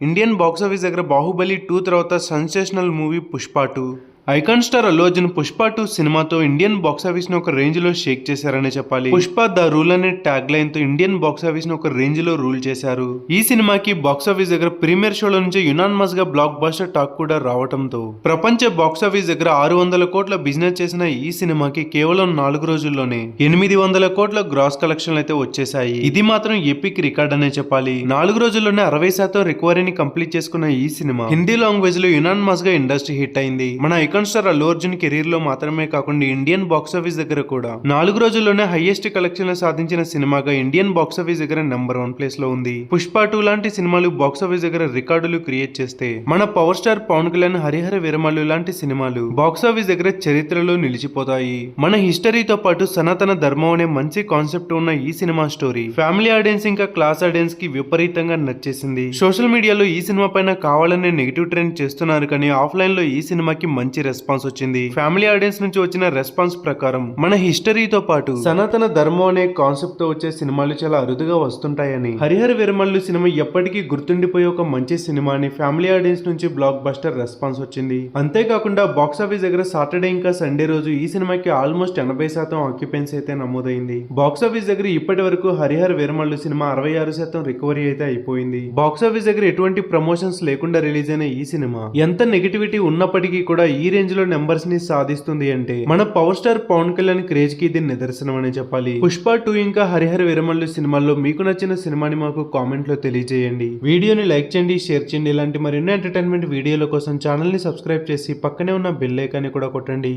Indian box office దగ్గర Baahubali two తర్వాత sensational movie Pushpa two. Icon star Allu Arjun Pushpa two సినిమాతో Indian బాక్సాఫీస్ను ఒక రేంజ్లో షేక్ చేశారనే చెప్పాలి. పుష్ప ద రూల్ అనే ట్యాగ్ లైన్తో ఇండియన్ బాక్సాఫీస్ను ఒక రేంజ్లో రూల్ చేశారు. ఈ సినిమాకి బాక్సాఫీస్ దగ్గర ప్రీమియర్ షోల నుంచి యునాన్మస్గా బ్లాక్ బాస్టర్ టాక్ కూడా రావడంతో ప్రపంచ బాక్సాఫీస్ దగ్గర ఆరు వందల కోట్ల బిజినెస్ చేసిన ఈ సినిమాకి కేవలం నాలుగు రోజుల్లోనే ఎనిమిది వందల కోట్ల గ్రాస్ కలెక్షన్లు అయితే వచ్చేసాయి ఇది మాత్రం ఎపిక్ రికార్డ్ అనే చెప్పాలి. నాలుగు రోజుల్లోనే అరవై శాతం రికవరీని కంప్లీట్ చేసుకున్న ఈ సినిమా హిందీ లాంగ్వేజ్లో యునాన్మస్గా ఇండస్ట్రీ హిట్ అయింది. మన ఐకాన్ స్టార్ అల్లు అర్జున్ కెరీర్లో మాత్రమే కాకుండా ఇండియన్ బాక్సాఫీస్ దగ్గర కూడా. నాలుగు రోజుల్లోనే హైయెస్ట్ కలెక్షన్లు సాధించిన సినిమాగా ఇండియన్ బాక్సాఫీస్ దగ్గర నెంబర్ వన్ ప్లేస్లో ఉంది. పుష్ప టూ లాంటి సినిమాలు బాక్సాఫీస్ దగ్గర రికార్డులు క్రియేట్ చేస్తే మన పవర్ స్టార్ పవన్ కళ్యాణ్ హరిహర విరమలు లాంటి సినిమాలు బాక్సాఫీస్ దగ్గర చరిత్రలో నిలిచిపోతాయి. మన హిస్టరీతో పాటు సనాతన ధర్మం అనే మంచి కాన్సెప్ట్ ఉన్న ఈ సినిమా స్టోరీ ఫ్యామిలీ ఆడియన్స్ ఇంకా క్లాస్ ఆడియన్స్కి విపరీతంగా నచ్చేసింది. సోషల్ మీడియాలో ఈ సినిమా పైన కావాలనే నెగిటివ్ ట్రెండ్ చేస్తున్నారు కానీ ఆఫ్లైన్లో ఈ సినిమాకి మంచి రెస్పాన్స్ వచ్చింది. ఫ్యామిలీ ఆడియన్స్ నుంచి వచ్చిన రెస్పాన్స్ ప్రకారం మన హిస్టరీతో పాటు సనాతన ధర్మం అనే కాన్సెప్ట్తో వచ్చే సినిమాలు చాలా అరుదుగా వస్తుంటాయని. హరిహర విరమల్లు సినిమా ఎప్పటికీ గుర్తుండిపోయే ఒక మంచి సినిమా అని ఫ్యామిలీ ఆడియన్స్ నుంచి బ్లాక్ బస్టర్ రెస్పాన్స్ వచ్చింది. అంతేకాకుండా బాక్స్ ఆఫీస్ దగ్గర సాటర్డే ఇంకా సండే రోజు ఈ సినిమాకి ఆల్మోస్ట్ ఎనభై శాతం ఆక్యుపెన్సీ అయితే నమోదైంది. బాక్స్ ఆఫీస్ దగ్గర ఇప్పటి వరకు హరిహర విరమల్లు సినిమా అరవై ఆరు శాతం రికవరీ అయితే అయిపోయింది. బాక్స్ ఆఫీస్ దగ్గర ఎటువంటి ప్రమోషన్స్ లేకుండా రిలీజ్ అయిన ఈ సినిమా ఎంత నెగిటివిటీ ఉన్నప్పటికీ కూడా ఈ రేంజ్లో నెంబర్స్ని సాధిస్తుంది అంటే మన పవర్ స్టార్ పవన్ కళ్యాణ్ క్రేజ్కి ఇది నిదర్శనం అనే చెప్పాలి. పుష్ప టూ ఇంకా హరిహర విరమల్లు సినిమాల్లో మీకు నచ్చిన సినిమాని మాకు కామెంట్లో తెలియజేయండి. వీడియోని లైక్ చేయండి షేర్ చేయండి. ఇలాంటి మరిన్ని ఎంటర్టైన్మెంట్ వీడియోల కోసం ఛానల్ని సబ్స్క్రైబ్ చేసి పక్కనే ఉన్న బెల్ ఐకాన్ని కూడా కొట్టండి.